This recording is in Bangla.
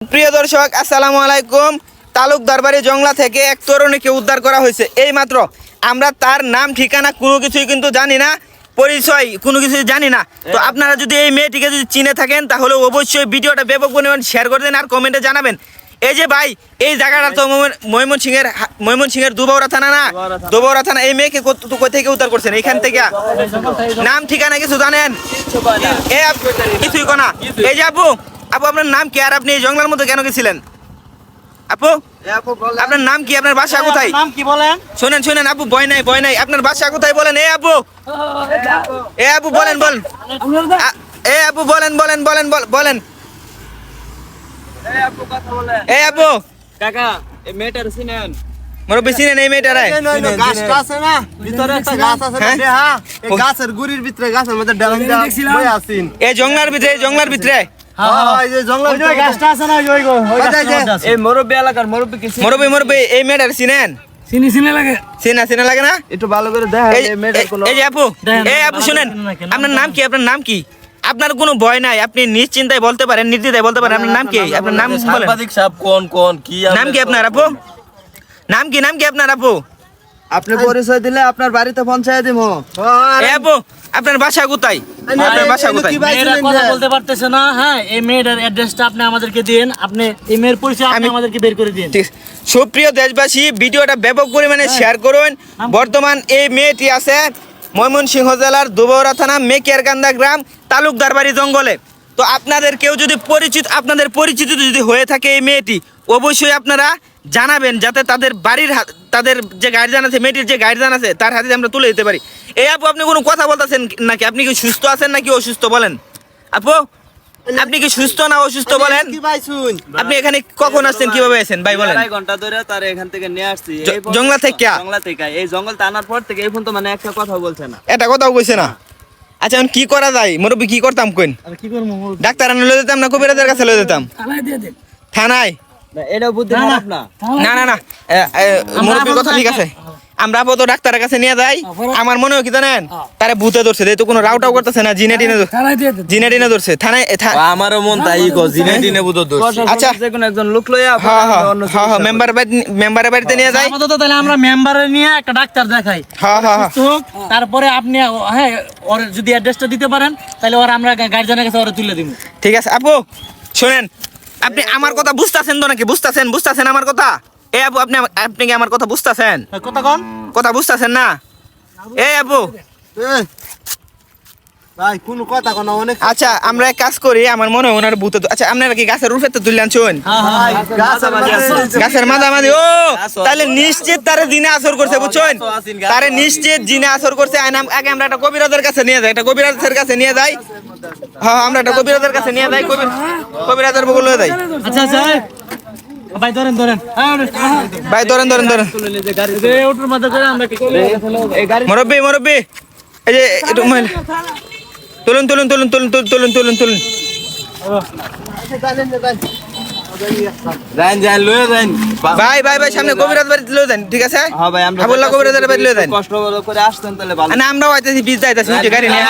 প্রিয় দর্শক আসসালামু আলাইকুম। তালুক দরবারি জংলা থেকে এক তরুণীকে উদ্ধার করা হয়েছে। এই মাত্র আমরা তার নাম ঠিকানা কোনো কিছুই কিন্তু জানি না পরিচয় কোনো কিছুই জানি না। তো আপনারা যদি এই মেয়েটিকে যদি চিনে থাকেন তাহলে অবশ্যই ভিডিওটা ব্যাপক পরিমাণ শেয়ার করে দেন আর কমেন্টে জানাবেন। এই যে ভাই এই জায়গাটা তো ময়মন সিংহের ময়মন সিংহের দুবাউরা থানা না? দুবাউরা থানা। এই মেয়েকে কত- তো কোথা থেকে উদ্ধার করছেন? এখান থেকে? নাম ঠিকানা কিছু জানেন? কিছুই কোনা এই যে আপু আপু আপনার নাম কি আর আপনি এই জঙ্গলের মধ্যে কেন গেছিলেন? আপু আপনার নাম কি? আপনার বাসা কোথায়? নাম কি বলেন? শুনেন শুনেন আপু ভয় নাই ভয় নাই। আপনার বাসা কোথায় বলেন? এ আপু। এ আপু বলেন বলেন। এ আপু বলেন বলেন বলেন বলেন। এ আপু কাকা এই মেয়েটার চিনেন? মেয়েটারে? গাছটা আছে না? ভিতরে একটা গাছ আছে হ্যাঁ? এই গাছের গুড়ির ভিতরে গাছের মধ্যে ডালাম দেওয়া বই আছেন এই জঙ্গলার ভিতরে এই জঙ্গলার ভিতরে। এই মেয়েটার চিনেন? চিনি চিনি লাগে। চিনা চিনা লাগে না? একটু ভালো করে এই যে আপু এই আপু শুনেন? আপনার নাম কি? আপনার নাম কি? আপনার কোনো ভয় নাই আপনি নিশ্চিন্তায় বলতে পারেন নির্দ্বিধায় বলতে পারেন আপনার নাম কি? আপনার নাম সাংবাদিক সাহেব কোন কোন কি নাম কি আপনার আপু? নাম কি নাম কি আপনার আপু? আপনি পরিচয় দিলে আপনার বাড়িতে পৌঁছায় দিব এ আপু আপনার বাসা কোথায়? আপনার বাসা কোথায়? মেয়েরা কথা বলতে পারতেছে না হ্যাঁ এই মেয়েটার অ্যাড্রেসটা আপনি আমাদেরকে দিন আপনি এই মেয়ের পরিচয় আপনি আমাদেরকে বের করে দিন সুপ্রিয় দেশবাসী ভিডিওটা ব্যাপক পরিমাণে শেয়ার করুন। বর্তমান এই মেয়েটি আছে ময়মনসিংহ জেলার দুবরা থানা মেকিয়ারকান্দা গ্রাম তালুকদার বাড়ি জঙ্গলে। তো আপনাদের কেউ যদি পরিচিত আপনাদের পরিচিত যদি হয়ে থাকে এই মেয়েটি অবশ্যই আপনারা জানাবেন যাতে তাদের বাড়ির হাত- তাদের যে গার্জিয়ান আছে মেয়েটির যে গার্জিয়ান আছে তার হাতে আমরা তুলে দিতে পারি। এই আপু আপনি কোনো কথা বলতেছেন নাকি? আপনি কি সুস্থ আছেন নাকি অসুস্থ বলেন? আপু আপনি কি সুস্থ না অসুস্থ বলেন? কি ভাই শুন? আপনি এখানে কখন আসছেন কীভাবে আসেন ভাই বলেন। আড়াই ঘণ্টা ধরে তার এখান থেকে নিয়ে আসছি। জ- এই পর্যন্ত- জংলা থেকে? জংলা থেকে। এই জঙ্গল টানার পর থেকে এই তো মানে একটা কথা বলছে না। এটা কথাও কইছে না? আচ্ছা এখন কি করা যায়? মুরব্বী কি করতাম কইন? আর কি করব ডাক্তার আনে লয়ে যেতাম না কবিরাজের কাছে লয়ে যেতাম? থানায় দিয়ে দিন। থানায়? না, এটা বুদ্ধি না, না। খারাপ না। না মুরব্বীর কথা ঠিক আছে। আমরা আপাতত ডাক্তারের কাছে নিয়ে যাই। আমার মনে হয় কি জানেন? তারে ভূতে ধরছে তো কোনো রাউটাও করতেছে না জিনে টিনে জিনে টিনে ধরছে। থানায় আমারও মন তাই কো জিনে দিনে বুঝো দোষ আচ্ছা। যে কোনো একজন লোক লইয়া হ্যাঁ হ্যাঁ হ্যাঁ হ্যাঁ মেম্বার বাড়ি মেম্বারের বাড়িতে নিয়ে যাই। আপাতত তাহলে আমরা মেম্বারে নিয়ে একটা ডাক্তার দেখাই। হ্যাঁ হ্যাঁ হ্যাঁ। তারপরে আপনি হ্যাঁ ওর যদি অ্যাড্রেসটা দিতে পারেন তাহলে ওর আমরা গার্জিয়ানের কাছে ওরা তুলে দিব ঠিক আছে আপু শোনেন আপনি আমার কথা বুঝতেছেন তো নাকি? বুঝতেছেন বুঝতেছেন আমার কথা? এ আপু আপনি আপনি কি আমার কথা বুঝতেছেন? কথা কন। কথা বুঝতেছেন না? এই আপু। ভাই কোন কথা কোন অনেক আচ্ছা আমরা এক কাজ করি আমার মনে হয় ওনার ভূত আচ্ছা আপনারা কি গাছের রুফে তো তুলে আনছেন গাছের মধ্যে গাছের মাঝামাঝি। ও তাহলে নিশ্চিত তারে দিনে আসর করছে বুঝছেন? তারে নিশ্চিত জিনে আসর করছে। আগে আমরা একটা কবিরাজের কাছে নিয়ে যাই একটা কবিরাজের কাছে নিয়ে যাই। হ্যাঁ আমরা একটা কবিরাজের কাছে নিয়ে যাই কবির কবিরাজের বগল হয়ে যাই। আচ্ছা আচ্ছা। ভাই ধরেন ধরেন। ধরেন মুরব্বি মুরব্বি। এই যে তুলুন তুলুন তুলুন তুলুন তুলুন তুলুন তুলুন সামনে যান ঠিক আছে? আসতেন তাহলে আমরা আইতেছি বীজ যাইতেছি গাড়ি নিয়ে।